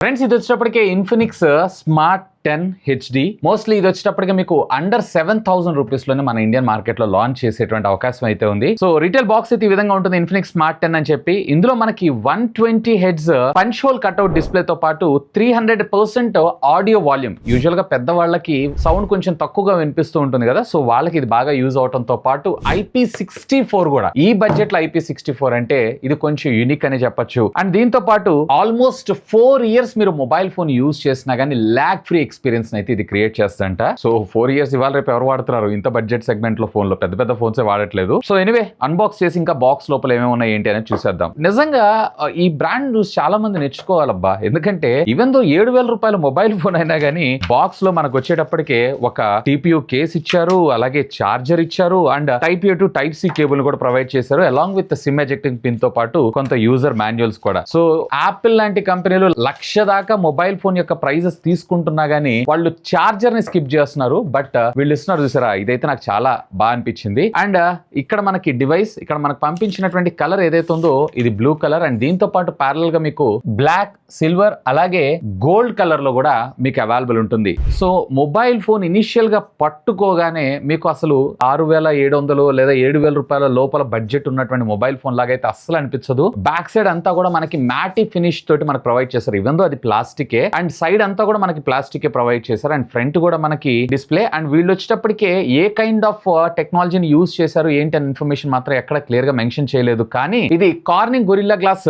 Friends ఇది వచ్చేటప్పటికే Infinix smart ten HD. Mostly ఇది వచ్చేటప్పటికి మీకు అండర్ సెవెన్ థౌసండ్ రూపీస్లోనే మన ఇండియన్ మార్కెట్లో లాంచ్ చేసేటువంటి అవకాశం అయితే ఉంది. సో రీటైల్ బాక్స్ అయితే ఈ విధంగా ఉంటుంది. ఇన్ఫినిక్స్ స్మార్ట్ టెన్ అని చెప్పి ఇందులో మనకి one twenty hertz punch hole cutout display తో పాటు three hundred percent audio volume యూజువల్గా పెద్ద వాళ్ళకి సౌండ్ కొంచెం తక్కువగా వినిపిస్తూ ఉంటుంది కదా. సో వాళ్ళకి ఇది బాగా యూజ్ అవడంతో పాటు ఐపీ సిక్స్టీ ఫోర్ కూడా. ఈ బడ్జెట్లో ఐపీ సిక్స్టీ ఫోర్ అంటే ఇది కొంచెం యూనిక్ అని చెప్పొచ్చు. అండ్ దీంతో పాటు ఆల్మోస్ట్ ఫోర్ ఇయర్స్ మీరు మొబైల్ ఫోన్ యూజ్ చేసినా కానీ ల్యాక్ ఫ్రీ ఎక్స్పీరియన్స్ అయితే ఇది క్రియేట్ చేస్తంట సో ఫోర్ ఇయర్స్ ఇవాళ రేపు ఎవరు వాడుతున్నారు? ఇంత బడ్జెట్ సెగ్మెంట్లో ఫోన్లో. పెద్ద పెద్ద ఫోన్స్ వాడట్లేదు. సో ఎనివే అన్బాక్స్ చేసి ఇంకా బాక్స్ లోపల ఏమేమి ఉన్నాయి ఏంటి అనేది చూసేద్దాం. నిజంగా ఈ బ్రాండ్ చూసి చాలా మంది నేర్చుకోవాలబ్బా. ఎందుకంటే ఈవెన్ దో ఏడు వేల రూపాయల మొబైల్ ఫోన్ అయినా కానీ బాక్స్లో మనకు వచ్చేటప్పటికే ఒక టీపీయూ కేస్ ఇచ్చారు అలాగే చార్జర్ ఇచ్చారు and type A to type C cable కూడా ప్రొవైడ్ చేశారు అలాంగ్ విత్ సిమ్ ఎజెక్టింగ్ పిన్తో పాటు కొంత యూజర్ మాన్యువల్స్ కూడా. సో యాపిల్ లాంటి కంపెనీలు లక్ష దాకా మొబైల్ ఫోన్ యొక్క ప్రైజెస్ తీసుకుంటున్నా గానీ వాళ్ళు చార్జర్ని స్కిప్ చేస్తున్నారు బట్ uh, వీళ్ళు ఇస్తున్నారు చూసారా? ఇదైతే నాకు చాలా బాగా అనిపించింది. అండ్ uh, ఇక్కడ మనకి డివైస్ ఇక్కడ మనకు పంపించినటువంటి కలర్ ఏదైతే ఉందో ఇది బ్లూ కలర్ అండ్ దీంతో పాటు ప్యారల్గా మీకు బ్లాక్ సిల్వర్ అలాగే గోల్డ్ కలర్లో కూడా మీకు అవైలబుల్ ఉంటుంది. సో మొబైల్ ఫోన్ ఇనిషియల్గా పట్టుకోగానే మీకు అసలు ఆరు వేల ఏడు వందలు లేదా ఏడు వేల రూపాయల లోపల బడ్జెట్ ఉన్నటువంటి మొబైల్ ఫోన్ లాగా అయితే అస్సలు అనిపించదు. బ్యాక్ సైడ్ అంతా కూడా మనకి మ్యాటి ఫినిష్ తోటి మనకు ప్రొవైడ్ చేస్తారు ఈవెన్ అది ప్లాస్టికే అండ్ సైడ్ అంతా కూడా మనకి ప్లాస్టికే ప్రొవైడ్ చేశారు. అండ్ ఫ్రంట్ కూడా మనకి డిస్ప్లే అండ్ వీళ్ళు వచ్చేటప్పటికే ఏ కైండ్ ఆఫ్ టెక్నాలజీని యూజ్ చేశారు ఏంటి అనే ఇన్ఫర్మేషన్ మాత్రం ఎక్కడ క్లియర్గా మెన్షన్ చేయలేదు. కానీ ఇది కార్నింగ్ గొరిల్లా గ్లాస్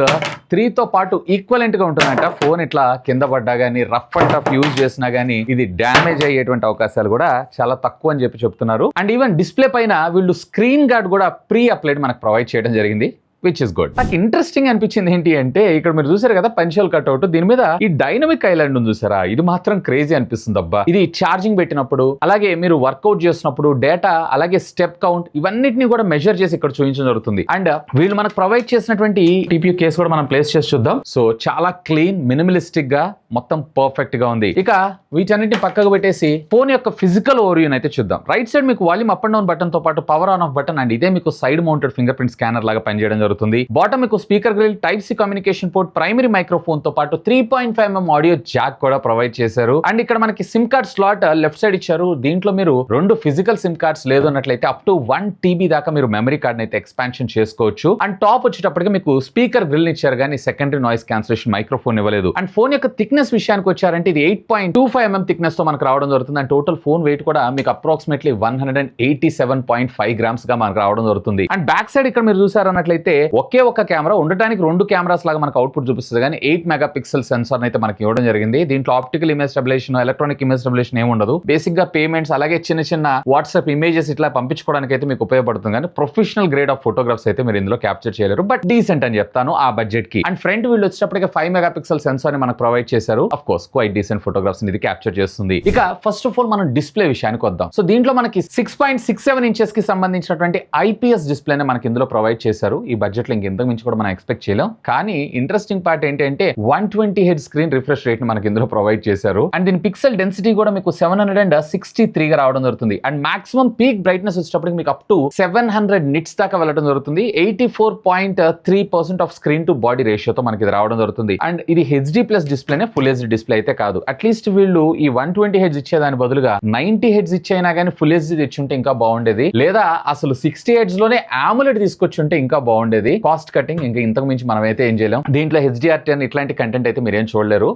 త్రీ తో పాటు ఈక్వలెంట్గా ఉంటుందంట. ఫోన్ ఇట్లా కింద పడ్డా గానీ రఫ్ అండ్ టఫ్ యూజ్ చేసినా గానీ ఇది డ్యామేజ్ అయ్యేటువంటి అవకాశాలు కూడా చాలా తక్కువ అని చెప్పి చెప్తున్నారు. అండ్ ఈవెన్ డిస్ప్లే పైన వీళ్ళు స్క్రీన్ గార్డ్ కూడా ప్రీ అప్లైడ్ మనకు ప్రొవైడ్ చేయడం జరిగింది. విచ్ ఇస్ గుడ్ నాకు ఇంట్రెస్టింగ్ అనిపించింది ఏంటి అంటే ఇక్కడ మీరు చూసారు కదా పెన్షల్ కట్అవుట్. దీని మీద ఈ డైనమిక్ ఐలాండ్ ఉంది చూసారా? ఇది మాత్రం క్రేజీ అనిపిస్తుంది అబ్బా. ఇది ఛార్జింగ్ పెట్టినప్పుడు అలాగే మీరు వర్కౌట్ చేసినప్పుడు డేటా అలాగే స్టెప్ కౌంట్ ఇవన్నిటిని కూడా మెజర్ చేసి ఇక్కడ చూపించడం జరుగుతుంది. అండ్ వీళ్ళు మనకు ప్రొవైడ్ చేసినటువంటి టీపీ కేసు కూడా మనం ప్లేస్ చేసి చూద్దాం. సో చాలా క్లీన్ మినిమలిస్టిక్గా మొత్తం పర్ఫెక్ట్గా ఉంది. ఇక వీటన్నిటిని పక్కకు పెట్టేసి ఫోన్ యొక్క ఫిజికల్ ఓరియన్ అయితే చూద్దాం. రైట్ సైడ్ మీకు వాల్యూమ్ అప్ అండ్ డౌన్ బటన్తో పాటు power on off button and ఇదే మీకు side mounted fingerprint scanner లాగా పనిచేయడం జరుగుతుంది. బాటమ్ మీకు speaker grill type C communication port primary మైక్రోఫోన్తో పాటు three point five MM audio jack కూడా ప్రొవైడ్ చేశారు. అండ్ ఇక్కడ మనకి SIM card slot left side ఇచ్చారు. దీంట్లో మీరు రెండు ఫిజికల్ సిమ్ కార్డ్స్ లేదు అన్నట్లయితే అప్ టు వన్ టీబీ దాకా మీరు మెమరీ కార్డ్ అయితే ఎక్స్పాన్షన్ చేసుకోవచ్చు. అండ్ టాప్ వచ్చేటప్పటికి మీకు స్పీకర్ గ్రిల్ ఇచ్చారు కానీ సెకండరీ నాయిస్ క్యాన్సిలేషన్ మైక్రోఫోన్ ఇవ్వలేదు. అండ్ ఫోన్ యొక్క థిక్నెస్ విషయానికి వచ్చారంటే ఇది eight point two five MM థిక్నెస్తో మనకు రావడం జరుగుతుంది. అండ్ టోటల్ ఫోన్ వెయిట్ కూడా మీకు approximately one hundred and eighty seven point five గ్రామ్స్గా మనకు రావడం జరుగుతుంది. అండ్ బ్యాక్ సైడ్ ఇక్కడ మీరు చూసారన్నట్లయితే ఒకే ఒక కెమెరా ఉండటానికి రెండు కెమెరాస్ లాగా మనకు అవుట్పుట్ చూపిస్తుంది. కానీ ఎయిట్ మెగా పిక్సెల్ సెన్సార్ అయితే మనకి ఇవ్వడం జరిగింది. దీంట్లో optical image stabilisation electronic image stabilisation ఏమి ఉండదు. బేసిక్గా పేమెంట్స్ అలాగే చిన్న చిన్న వాట్సాప్ ఇమేజెస్ ఇట్లా పంపించుకోవడానికి అయితే మీకు ఉపయోగపడుతుంది. కానీ ప్రొఫెషనల్ గ్రేడ్ ఆఫ్ ఫోటోగ్రాఫ్స్ అయితే మీరు ఇందులో క్యాప్చర్ చేయలేరు. బట్ డీసెంట్ అని చెప్తాను ఆ బడ్జెట్కి అండ్ ఫ్రంట్ వీళ్ళు వచ్చేటప్పటికి ఫైవ్ మెగా పిక్సెల్ సెన్సార్ని మనకు ప్రొవైడ్ చేశారు. Of course quite decent photographs ఇది క్యాప్చర్ చేస్తుంది. ఇక ఫస్ట్ ఆఫ్ ఆల్ మనం డిస్ప్లే విషయానికి వద్దాం. సో దీంట్లో మనకి సిక్స్ పాయింట్ సిక్స్ సెవెన్ ఇంచెస్కి సంబంధించినటువంటి ఐపీఎస్ డిస్ప్లేనే మనకి ఇందులో ప్రొవైడ్ చేశారు. ఈ బడ్జెట్లో ఇంకెంతకు మించి కూడా మనం ఎక్స్పెక్ట్ చేయలేం. కానీ ఇంట్రెస్టింగ్ పార్ట్ ఏంటంటే వన్ ట్వంటీ హెడ్ స్క్రీన్ రిఫ్రెష్ రేట్ మనకి ఇందులో ప్రొవైడ్ చేశారు. అండ్ దీని పిక్సెల్ డెన్సిటీ కూడా మీకు seven hundred and sixty three గా రావడం జరుగుతుంది. అండ్ మాక్సిమం పీక్ బ్రైట్నెస్ వచ్చేటప్పటికి మీకు up to seven hundred nits దాకా వెళ్ళడం జరుగుతుంది. Eighty four point three percent of screen to body రేషియోతో మనకి ఇది రావడం జరుగుతుంది. అండ్ ఇది హెచ్డి ప్లస్ డిస్ప్లేనే ఫుల్ హెచ్ డిస్ప్లే అయితే కాదు. అట్లీస్ట్ వీళ్ళు ఈ వన్ ట్వంటీ హెడ్స్ ఇచ్చేదాని బదులుగా నైన్టీ హెడ్స్ ఇచ్చైనా కానీ ఫుల్ హెచ్ తెచ్చుంటే ఇంకా బాగుండేది. లేదా అసలు సిక్స్టీ హెడ్స్లోనే ఆములెట్ తీసుకొచ్చి ఉంటే ఇంకా బాగుండేది. కాస్ట్ కటింగ్ ఇంకా ఇంతకు మించి మనం అయితే ఏం చేయలేం. దీంట్లో హెచ్డిఆర్ టెన్ ఇట్లాంటి కంటెంట్ అయితే మీరు ఏం చూడలేరు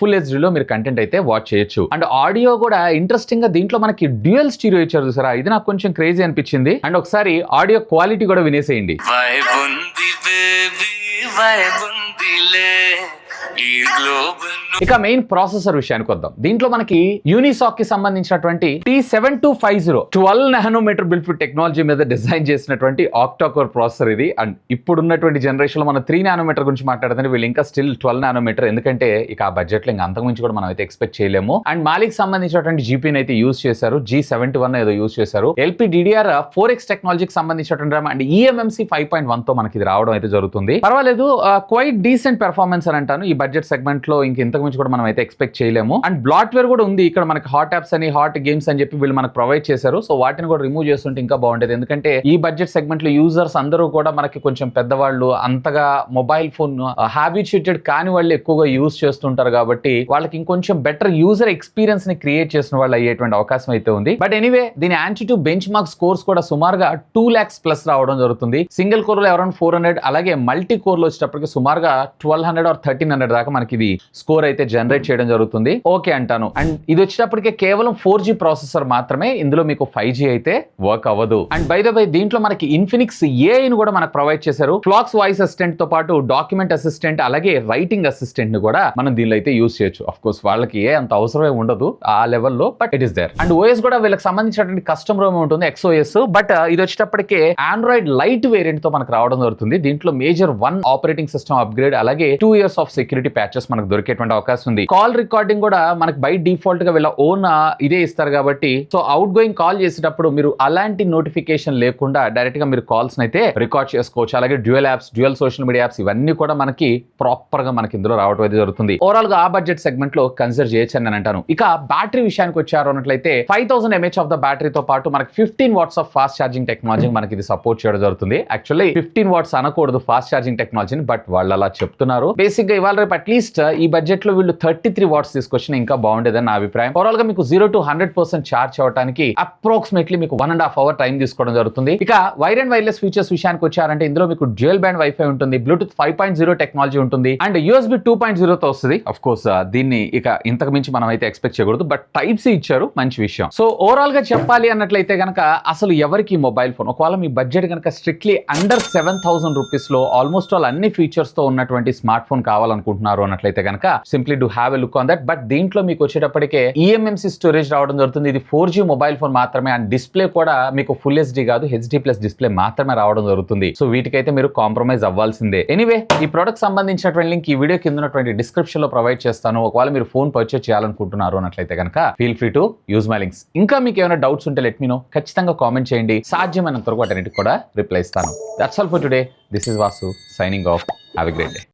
ఫుల్ హెచ్లో మీరు కంటెంట్ అయితే వాచ్ చేయొచ్చు. అండ్ ఆడియో కూడా ఇంట్రెస్టింగ్గా దీంట్లో మనకి డ్యూయల్ స్టీరియో ఇచ్చారు చూసారా? ఇది నాకు కొంచెం క్రేజీ అనిపించింది. అండ్ ఒకసారి ఆడియో క్వాలిటీ కూడా వినేసేయండి. వైబ్ ఈ గ్లోబల్ ఇక మెయిన్ ప్రాసెసర్ విషయానికి వద్దాం. దీంట్లో మనకి యూనిసాక్కి సంబంధించినటువంటి T seven two five zero twelve nanometre బిల్ఫిట్ technology మీద డిజైన్ చేసినటువంటి ఆక్టాకోర్ ప్రాసెసర్ ఇది. అండ్ ఇప్పుడున్నటువంటి జనరేషన్లో మనం త్రీ నానోమీటర్ గురించి మాట్లాడుతుంటే వీళ్ళు ఇంకా స్టిల్ ట్వెల్వ్ నానోమీటర్ ఎందుకంటే ఇక ఆ బడ్జెట్లో ఇంకా అంతకుమించి కూడా మనం అయితే ఎక్స్పెక్ట్ చేయలేము. అండ్ మాలిక్ సంబంధించినటువంటి జీపీని అయితే యూస్ చేశారు. జీ సెవెంటీ వన్ ఏదో యూస్ చేశారు. ఎల్పీ డిడిఆర్ ఫోర్ ఎక్స్ టెక్నాలజీకి సంబంధించినటువంటి RAM and eMMC five point వన్తో మనకి ఇది రావడం అయితే జరుగుతుంది. పర్వాలేదు క్వైట్ డీసెంట్ పెర్ఫార్మెన్స్ అని అంటాను. ఈ బడ్జెట్ సెగ్మెంట్లో ఇంక ఇంతకు మించి కూడా మనం అయితే ఎక్స్పెక్ట్ చేయలేము. అండ్ బ్లాట్వేర్ కూడా ఉంది. ఇక్కడ మనకి హాట్ యాప్స్ అని హాట్ గేమ్స్ అని చెప్పి వీళ్ళు మనకు ప్రొవైడ్ చేశారు. సో వాటిని కూడా రిమూవ్ చేస్తుంటే ఇంకా బాగుండేది. ఎందుకంటే ఈ బడ్జెట్ సెగ్మెంట్లో యూజర్స్ అందరూ కూడా మనకి కొంచెం పెద్దవాళ్ళు అంతగా మొబైల్ ఫోన్ హ్యాబిచుయేటెడ్ కాని వాళ్ళు ఎక్కువగా యూజ్ చేస్తుంటారు కాబట్టి వాళ్ళకి ఇంకొంచెం బెటర్ యూజర్ ఎక్స్పీరియన్స్ని క్రియేట్ చేసిన వాళ్ళు అయ్యేటువంటి అవకాశం అయితే ఉంది. బట్ ఎనీవే దీని యాంటీ బెంచ్ మార్క్ స్కోర్స్ కూడా సుమారుగా టూ ల్యాక్స్ ప్లస్ రావడం జరుగుతుంది. సింగిల్ కోర్లో అరౌండ్ ఫోర్ హండ్రెడ్ అలాగే మల్టీ కోర్లో వచ్చేటప్పటికి సుమారుగా twelve hundred or thirteen hundred దాకా మనకి ఇది స్కోర్ అయితే జనరేట్ చేయడం జరుగుతుంది. ఓకే అంటాను. అండ్ ఇది వచ్చేటప్పటికే కేవలం ఫోర్ జీ ప్రాసెసర్ మాత్రమే ఇందులో మీకు ఫైవ్ జీ అయితే వర్క్ అవ్వదు. అండ్ బై ద బై దీంట్లో మనకి ఇన్ఫినిక్స్ ఏఐని కూడా మనకు ప్రొవైడ్ చేశారు. ఫ్లాక్స్ వాయిస్ అసిస్టెంట్తో పాటు డాక్యుమెంట్ అసిస్టెంట్ అలాగే రైటింగ్ అసిస్టెంట్ని కూడా మనం దీనిలో అయితే యూస్ చేయొచ్చు. అఫ్ కోర్స్ వాళ్ళకి ఏ అంత అవసరమే ఉండదు ఆ లెవెల్లో but it is there and OS కూడా వీళ్ళకి సంబంధించినటువంటి కస్టమ్ రోమ్ ఉంటుంది ఎక్స్ఓఎస్ బట్ uh, ఇది వచ్చేటప్పటికే ఆండ్రాయిడ్ లైట్ వేరియంట్తో మనకు రావడం జరుగుతుంది. దీంట్లో major one operating system upgrade అలాగే two years of security patches మనకు దొరికేటువంటి అవకాశం ఉంది కాల్ రికార్డింగ్ కూడా మనకి బై డిఫాల్ట్గా వీళ్ళ ఓన్ ఇదే ఇస్తారు కాబట్టి సో అవుట్ గోయింగ్ కాల్ చేసేటప్పుడు మీరు అలాంటి నోటిఫికేషన్ లేకుండా డైరెక్ట్గా మీరు కాల్స్ అయితే రికార్డ్ చేసుకోవచ్చు. అలాగే dual apps dual social media apps ఇవన్నీ కూడా మనకి ప్రాపర్గా మనకి ఇందులో రావడం అయితే జరుగుతుంది. ఓవరాల్గా ఆ బడ్జెట్ సెగ్మెంట్లో కన్సిడర్ చేయొచ్చు అని అంటాను. ఇక బ్యాటరీ విషయానికి వచ్చారు అన్నట్లయితే five thousand M H of the బ్యాటరీతో పాటు మనకి fifteen watts of fast charging technology మనకి ఇది సపోర్ట్ చేయడం జరుగుతుంది. యాక్చువల్లీ ఫిఫ్టీన్ వాట్స్ అనకూడదు ఫాస్ట్ ఛార్జింగ్ టెక్నాలజీని బట్ వాళ్ళు అలా చెప్తున్నారు. బేసిక్గా ఇవాళ రేపు అట్లీస్ట్ ఈ బడ్జెట్ లో వీళ్ళు థర్టీ త్రీ వాట్స్ తీసుకొచ్చిన ఇంకా బాగుండేదని నా అభిప్రాయం. ఓవరాల్గా మీకు zero to hundred percent charge అవ్వడానికి అప్రాక్సిమేట్లీ మీకు one and half hour time తీసుకోవడం జరుగుతుంది. ఇక వైర్ అండ్ వైర్లెస్ ఫీచర్స్ విషయానికి వచ్చారంటే ఇందులో మీకు డ్యూయల్ బ్యాండ్ వైఫై ఉంటుంది Bluetooth five point zero technology ఉంటుంది అండ్ యూఎస్బి టూ పాయింట్ జీరోతో వస్తుంది. అఫ్ కోర్స్ దీన్ని ఇక ఇంతకు మించి మనం అయితే ఎక్స్పెక్ట్ చేయకూడదు బట్ టైప్ సి ఇచ్చారు మంచి విషయం. సో ఓవరాల్గా చెప్పాలి అన్నట్లయితే కనుక అసలు ఎవరికి మొబైల్ ఫోన్ ఒకవేళ మీ బడ్జెట్ కనుక స్ట్రిక్ట్లీ అండర్ సెవెన్ థౌసండ్ రూపీస్లో ఆల్మోస్ట్ ఆల్ అన్ని ఫీచర్స్తో ఉన్నటువంటి స్మార్ట్ ఫోన్ కావాలనుకుంటున్నారు అన్నట్లయితే కనుక simply do have a look on that but దీంట్లో మీకు వచ్చేటప్పటికే ఈఎంఎంసీ స్టోరేజ్ రావడం జరుగుతుంది. ఇది ఫోర్ జీ మొబైల్ ఫోన్ మాత్రమే. అండ్ డిస్ప్లే కూడా మీకు ఫుల్ హెచ్డి కాదు. హెచ్డి ప్లస్ డిస్ప్లే మాత్రమే రావడం జరుగుతుంది. సో వీటికైతే మీరు కాంప్రమైజ్ అవ్వాల్సిందే. ఎనీవే ఈ ప్రోడక్ట్ సంబంధించినటువంటి లింక్ ఈ వీడియో కింద ఉన్నటువంటి డిస్క్రిప్షన్లో ప్రొవైడ్ చేస్తాను. ఒకవేళ మీరు ఫోన్ పర్చేస్ చేయాలనుకుంటున్నారు అన్నట్లయితే కనుక feel free to use my links ఇంకా మీకు ఏమైనా డౌట్స్ ఉంటే లెట్ మీ నో ఖచ్చితంగా కామెంట్ చేయండి. సాధ్యమైనంత వరకు వాటన్నిటికి కూడా రిప్లై ఇస్తాను. That's all for today this is Vasu signing off have a great day